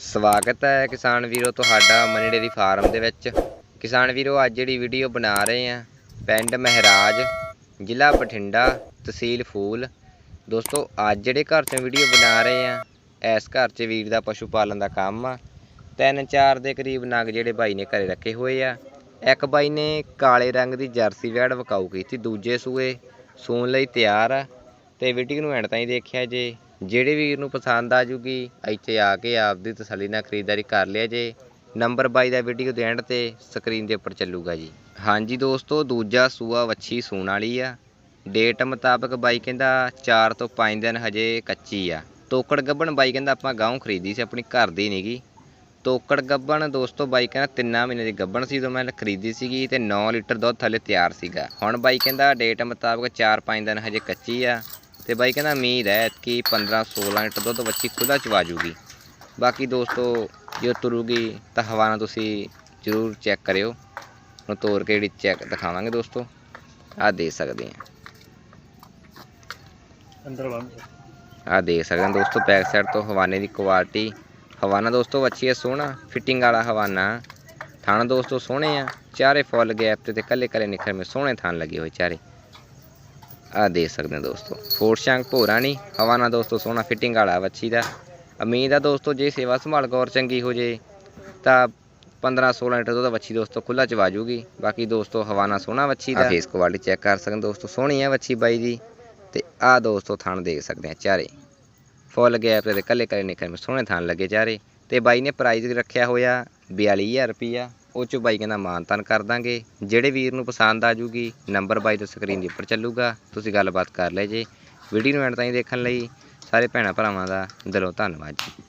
ਸਵਾਗਤ ਹੈ ਕਿਸਾਨ ਵੀਰੋ ਤੁਹਾਡਾ ਮਨੀ ਡੇਰੀ ਫਾਰਮ ਦੇ ਵਿੱਚ। ਕਿਸਾਨ ਵੀਰੋ, ਅੱਜ ਜਿਹੜੀ ਵੀਡੀਓ ਬਣਾ ਰਹੇ ਆ ਪਿੰਡ ਮਹਿਰਾਜ, ਜ਼ਿਲ੍ਹਾ ਬਠਿੰਡਾ, ਤਹਿਸੀਲ ਫੂਲ। ਦੋਸਤੋ, ਅੱਜ ਜਿਹੜੇ ਘਰ 'ਚੋਂ ਵੀਡੀਓ ਬਣਾ ਰਹੇ ਆ ਇਸ ਘਰ 'ਚ ਵੀਰ ਦਾ ਪਸ਼ੂ ਪਾਲਣ ਦਾ ਕੰਮ ਆ। ਤਿੰਨ ਚਾਰ ਦੇ ਕਰੀਬ ਨਗ ਜਿਹੜੇ ਬਾਈ ਨੇ ਘਰੇ ਰੱਖੇ ਹੋਏ ਆ। ਇੱਕ ਬਾਈ ਨੇ ਕਾਲੇ ਰੰਗ ਦੀ ਜਰਸੀ ਵੈੜ ਵਕਾਊ ਕੀਤੀ, ਦੂਜੇ ਸੂਏ ਸੂਣ ਲਈ ਤਿਆਰ ਆ। ਤੇ ਵੀਡੀਓ ਨੂੰ ਐਂਡ ਤਾਈਂ ਦੇਖਿਆ ਜੇ। ਜਿਹੜੇ ਵੀਰ ਨੂੰ ਪਸੰਦ ਆ ਜੂਗੀ, ਇੱਥੇ ਆ ਕੇ ਆਪਦੀ ਤਸੱਲੀ ਨਾਲ ਖਰੀਦਦਾਰੀ ਕਰ ਲਿਆ ਜੇ। ਨੰਬਰ 22 ਦਾ ਵੀਡੀਓ ਦੇ ਐਂਡ ਤੇ ਸਕਰੀਨ ਦੇ ਉੱਪਰ ਚੱਲੂਗਾ ਜੀ। ਹਾਂਜੀ ਦੋਸਤੋ, ਦੂਜਾ ਸੂਆ ਵੱਛੀ ਸੂਣ ਵਾਲੀ ਆ। ਡੇਟ ਮੁਤਾਬਕ ਬਾਈ ਕਹਿੰਦਾ 4 ਤੋਂ 5 ਦਿਨ ਹਜੇ ਕੱਚੀ ਆ। ਤੋਕੜ ਗੱਬਣ ਬਾਈ ਕਹਿੰਦਾ ਆਪਾਂ ਗਾਉਂ ਖਰੀਦੀ ਸੀ, ਆਪਣੀ ਘਰ ਦੀ ਨਹੀਂਗੀ ਤੋਕੜ ਗੱਬਣ ਦੋਸਤੋ ਬਾਈ ਕਹਿੰਦਾ ਤਿੰਨਾਂ ਮਹੀਨੇ ਦੀ ਗੱਬਣ ਸੀ ਜਦੋਂ ਮੈਂ ਖਰੀਦੀ ਸੀਗੀ ਤੇ 9 ਲੀਟਰ ਦੁੱਧ ਥੱਲੇ ਤਿਆਰ ਸੀਗਾ। ਹੁਣ ਬਾਈ ਕਹਿੰਦਾ ਡੇਟ ਮੁਤਾਬਕ 4-5 ਦਿਨ ਹਜੇ ਕੱਚੀ ਆ। ਤੇ ਬਾਈ ਕਹਿੰਦਾ ਉਮੀਦ ਹੈ ਕਿ 15-16 ਲੀਟਰ ਦੁੱਧ ਬੱਚੀ ਖੁੱਲਾ ਚਵਾ ਜੂਗੀ ਬਾਕੀ ਦੋਸਤੋ ਜੋ ਤੁਰੂਗੀ ਤਾਂ ਹਵਾ ਨਾਲ ਤੁਸੀਂ ਜ਼ਰੂਰ ਚੈੱਕ ਕਰਿਓ। ਹੁਣ ਤੋਰ ਕੇ ਜਿਹੜੀ ਚੈੱਕ ਦਿਖਾਵਾਂਗੇ ਦੋਸਤੋ ਆਹ ਦੇ ਸਕਦੇ ਆ। ਅੰਦਰ ਆਹ ਦੇਖ ਸਕਦੇ ਹੋ ਦੋਸਤੋ ਬੈਕ ਸਾਈਡ ਤੋਂ ਹਵਾਨੇ ਦੀ ਕੁਆਲਿਟੀ ਹਵਾਨਾ ਦੋਸਤੋ ਅੱਛੀ ਹੈ ਸੋਹਣਾ। ਫਿਟਿੰਗ ਵਾਲਾ ਹਵਾਨਾ। ਥਣ ਦੋਸਤੋ ਸੋਹਣੇ ਆ। ਚਾਰੇ ਫੁੱਲ ਗੈਪ ਤੇ ਤੇ ਕੱਲੇ ਕੱਲੇ ਨਿਖਰ ਮੇ ਸੋਹਣੇ ਥਣ ਲੱਗੇ ਹੋਏ ਚਾਰੇ। ਆਹ ਦੇਖ ਸਕਦੇ ਹੋ ਦੋਸਤੋ। ਫੋਰ ਸ਼ੰਕ ਭੋਰਾ ਨਹੀਂ ਹਵਾਨਾ ਦੋਸਤੋ ਸੋਹਣਾ ਫਿਟਿੰਗ ਵਾਲਾ ਵੱਛੀ ਦਾ ਉਮੀਦ ਆ ਦੋਸਤੋ ਜੇ ਸੇਵਾ ਸੰਭਾਲ ਗੌਰ ਚੰਗੀ ਹੋ ਜੇ, ਤਾਂ 15 16 ਲੀਟਰ ਦੁੱਧ ਵੱਛੀ ਦੋਸਤੋ ਖੁੱਲਾ ਚਵਾ ਜੂਗੀ ਬਾਕੀ ਦੋਸਤੋ ਹਵਾਨਾ ਸੋਹਣਾ ਵੱਛੀ ਦਾ ਫੇਸ ਕੁਆਲਿਟੀ ਚੈੱਕ ਕਰ ਸਕਦੇ ਦੋਸਤੋ, ਸੋਹਣੀ ਆ ਵੱਛੀ ਬਾਈ ਦੀ ਤੇ ਆਹ ਦੋਸਤੋ ਥਣ ਦੇਖ ਸਕਦੇ ਆ ਚਾਰੇ। ਫੁੱਲ ਗੈਪ ਤੇ ਕੱਲੇ ਕੱਲੇ ਨਿਕਲ ਮੇ ਸੋਹਣੇ ਥਣ ਲੱਗੇ ਚਾਰੇ। ਤੇ ਬਾਈ ਨੇ ਪ੍ਰਾਈਜ਼ ਰੱਖਿਆ ਹੋਇਆ 42000 ਰੁਪਿਆ ਉਹ ਚ ਬਾਈ ਕਹਿੰਦਾ ਮਾਨਤਨ ਕਰ ਦਾਂਗੇ। ਜਿਹੜੇ ਵੀਰ ਨੂੰ ਪਸੰਦ ਆ ਜੂਗੀ ਨੰਬਰ ਬਾਈ ਦੇ ਸਕਰੀਨ ਦੇ ਉੱਪਰ ਚੱਲੂਗਾ। ਤੁਸੀਂ ਗੱਲਬਾਤ ਕਰ ਲੈ ਜੇ। ਵੀਡੀਓ ਨੂੰ ਐਂਡ ਤਾਈਂ ਦੇਖਣ ਲਈ ਸਾਰੇ ਭੈਣਾਂ ਭਰਾਵਾਂ ਦਾ ਦਿਲੋਂ ਧੰਨਵਾਦ ਜੀ।